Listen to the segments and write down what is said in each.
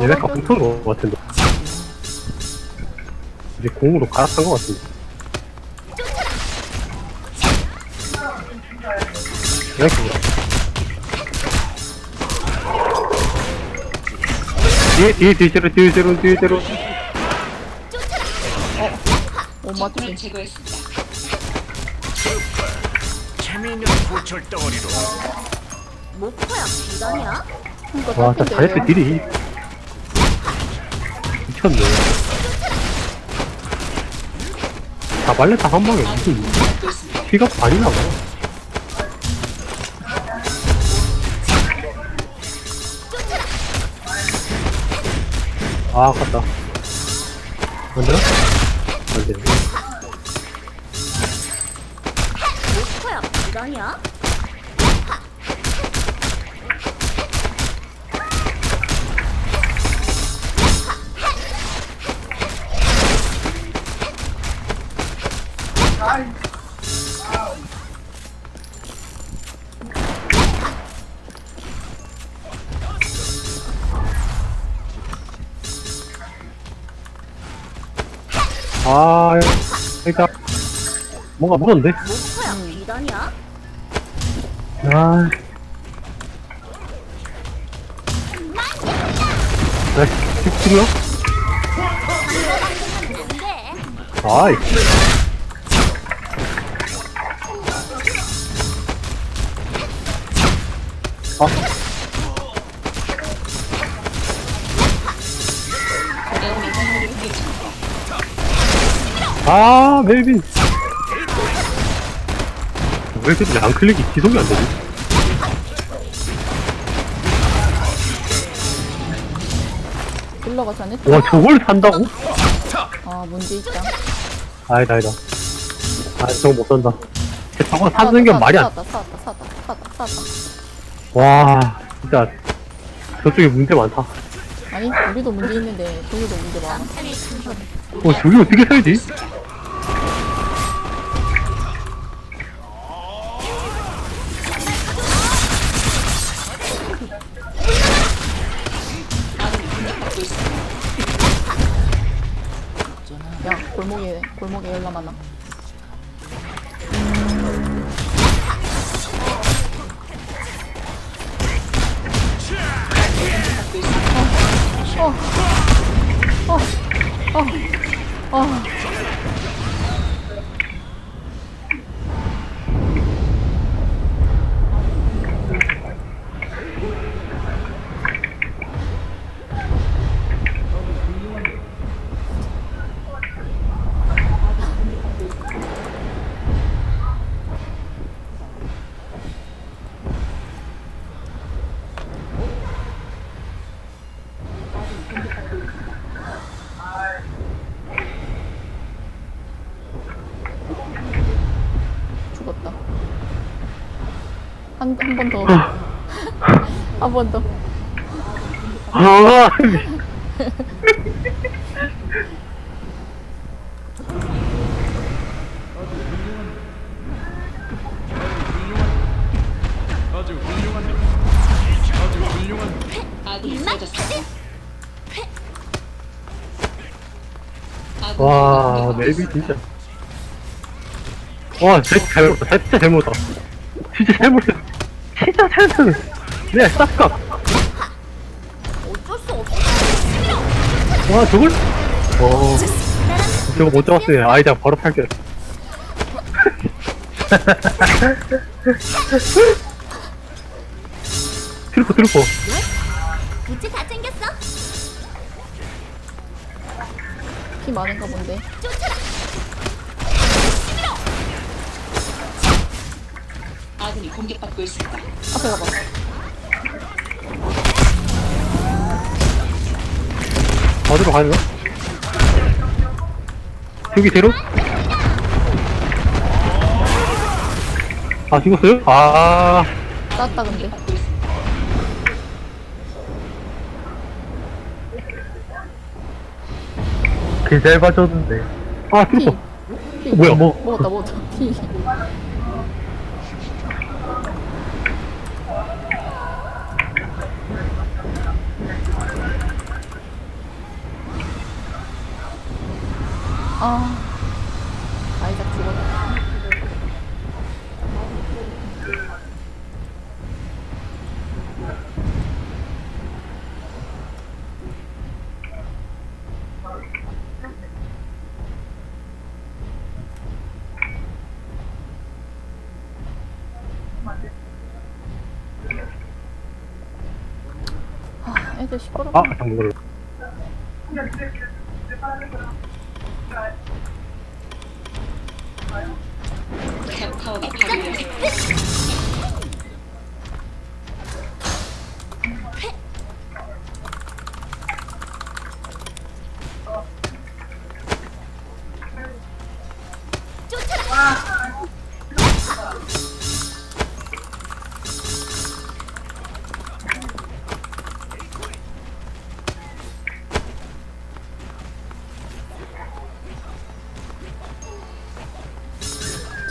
얘네가 떨어져? 붙은 거 같은데. 이제 공으로 갈아탄 거 같은데. 이렇게 뒤에 뒤에 뒤에 제로 뒤에 제로 못 맞지? 재미있는 고철 덩어리로. 목표야 비단이야? 그러니까 와 진짜 잘했어 딜이. 미쳤네. 다 발레타 한 방에 무슨 피가 많이 나와. 아 아깝다. 안 되나? 안되 비단이야? 아 일단 뭔가 무서운데? 목표야 비단이야? 아. 나? 안돼 아이. 아. 아, 멜빈. 왜 이렇게 양 클릭이 지속이 안 되지? 딜러가 전에 와, 저걸 산다고? 아 문제 있다. 아니다, 아니다. 아, 저거 못 산다. 저거 사는 게 말이 안 사왔다 사왔다 사왔다 사왔다 사왔다. 와, 진짜 저쪽에 문제 많다. 아니 우리도 문제 있는데 저기도 문제 많아. 어, 저기 어떻게 살지? 열나 많아. 어. 어. 어. 어. 죽었다. 한 한 번 더. 한 번 더. 아, 아주 훌륭한데 아주 훌륭한데 와, 멜빈 진짜. 와, 진짜 잘 먹었다. 진짜 잘 먹었다. 진짜 잘 먹었어. 먹었어. 네, 싹가. 어쩔 수 없어 와, 저걸? 어, 저거 못 잡았어요. 아이작 바로 탈게. 트루퍼, 트루퍼. 부츠 다 챙겼어? 피 많은가 본데. 아 군이 공격받고 있습니다. 앞에 가봐. 어디로 가는 거야? 여기 제로? 아, 죽었어요? 아, 땄다 근데. 개잘 봐줬는데. 아. 피. 뭐야, 뭐. 먹었다, 먹었다. 피. 아. 아이작 죽었다. 아, 애들 시끄럽. 아, 잠깐. 캡 타워가 파괴되었습니다.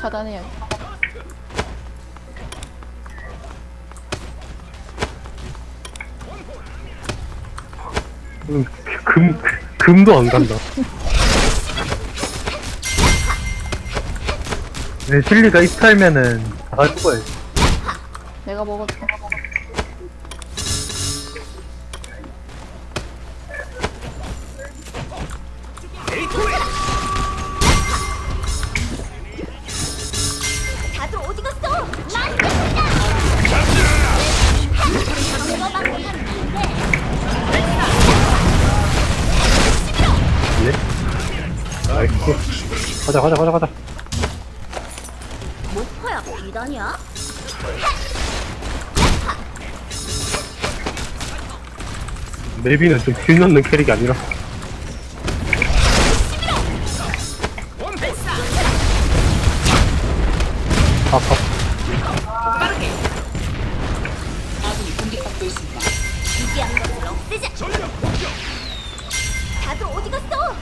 차단해야 음, 금, 금도 안 간다. 네, 실리가 입탈면은 다 죽어야지. 내가 먹었다. 네? 나이스. 가자, 가자, 가자, 가자. 목표야 비단이야? 내비는 좀길 넣는 캐릭이 아니라. 아파. 아군이 공격받고 있습니다. 기괴한 것을 없애자. 다들 어디 갔어?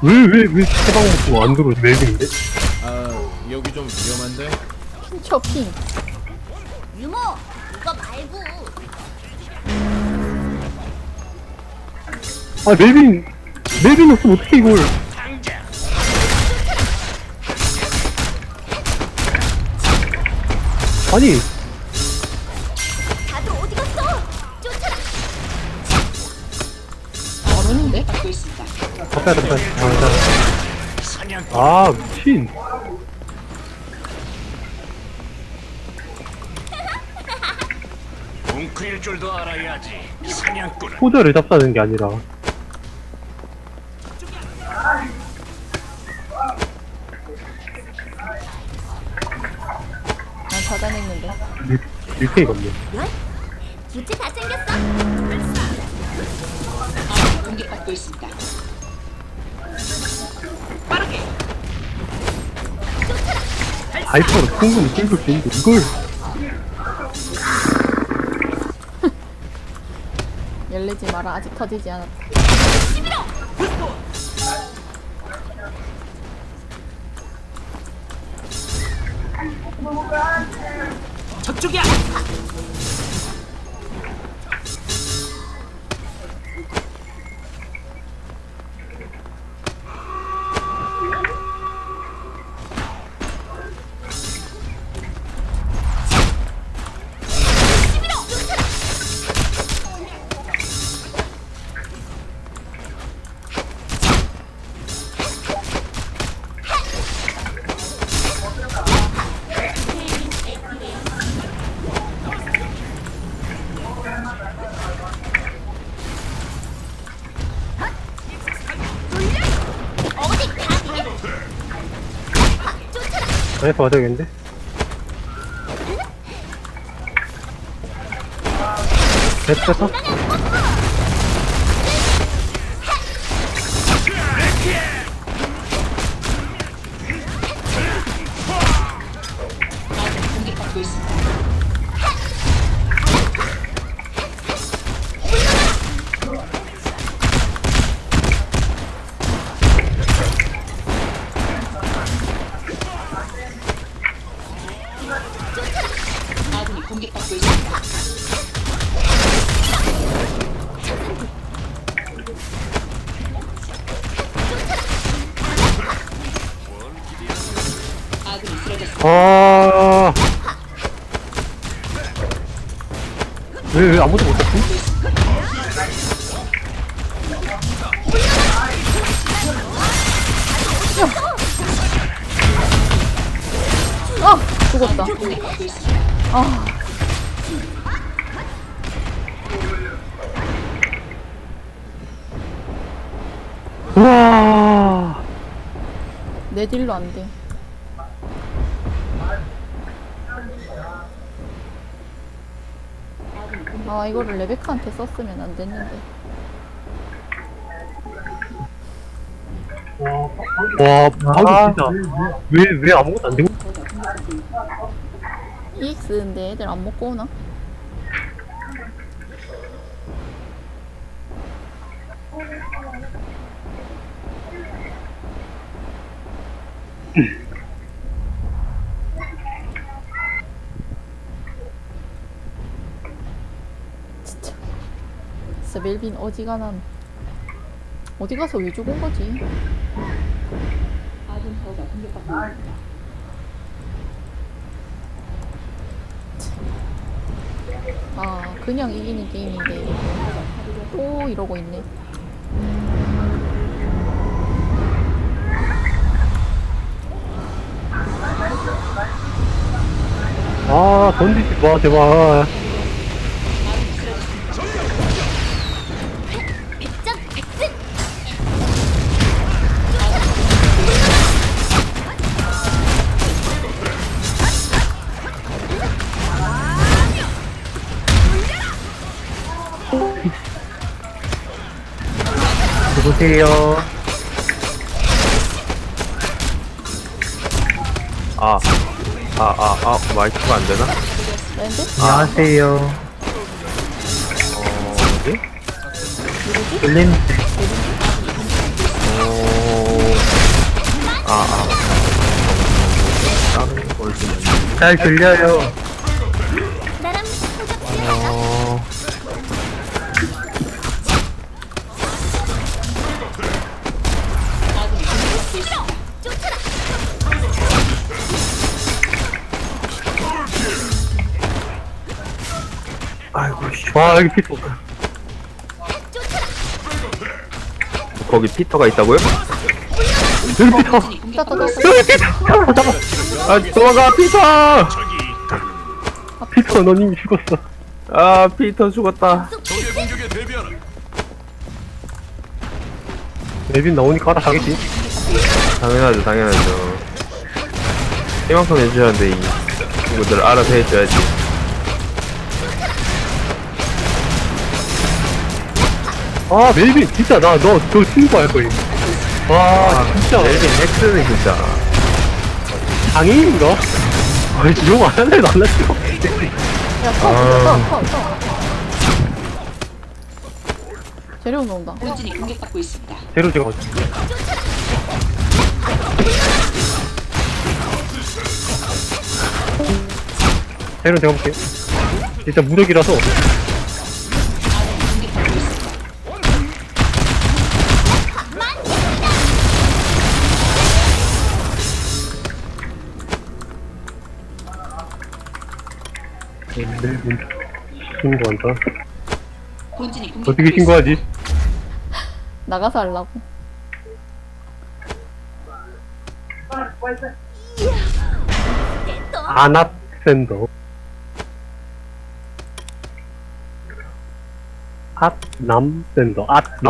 왜, 왜, 왜 세방 먹고 안 들어? 멜빈인데? 아 여기 좀 위험한데? 핀쳐, 핀. 유모 이거 말고 아, 멜빈, 멜빈 없으면 어떻게 이걸. 아니, 다들 어디 갔어? 쫓아라. 있습니다. 더 빼야 돼, 빼야 돼. 아, 일단. 아, 미친. 줄도 알아야지 사냥꾼은 포저를 잡사는 게 아니라. 난 차단했는데. 밀, 밀페이거든요. 부채 다 챙겼어? 아군이 공격받고 있습니다. 충분히 끌고 수 있는데, 이걸. 열리지 마라. 아직 터지지 않았다. 저쪽이야 안에서 맞아야겠는데? 됐어? 아. 왜, 왜 아무도 못 잡지? 아! 죽었다. 아. 우와. 내 딜로 안 돼. 아, 이거를 레베카한테 썼으면 안 됐는데. 와, 방금 진짜. 왜, 왜 아무것도 안 되고? EX인데 애들 안 먹고 오나? 진짜 멜빈 어지간한 어디 가서 왜 죽은 거지? 아군 타워가 공격받고 있습니다. 아 그냥 이기는 게임인데 또 이러고 있네 아, 던지지 마, 제발. 누구세요? 아, 아, 아, 아, 마이크가 안 되나? 랜드? 안녕하세요. 어, 어디? 들린, 어, 아, 아. 다른 걸 좀, 잘 들려요. 와, 여기 피터. 거기 피터가 있다고요? 여기 피터. 있습니다. 여기 피터. 잠깐만. 아, 도망가, 피터! 피터, 넌 이미 죽었어. 아, 피터 죽었다. 적의 공격에 대비하라. 레빈 나오니까 알아 가겠지. 당연하죠, 당연하죠. 희망선 해주셨는데, 이 친구들 알아서 해줘야지. 아, 멜빈, 진짜 나, 너, 너 친구 할 거임. 와, 진짜. 멜빈 헥스는 진짜. 장애인인가? 아니, 이런 거안 할래도 안 할수 야, 터, 터, 터, 터. 재료 나온다. 본진이 공격받고 있습니다. 제로 제가 어디 제로 제가 볼게요. 일단 무력이라서 멜빈 신고한다. 본진이 어떻게 신고하지? 나가서 하려고. 아낫센더. 앗남센더. 앗남.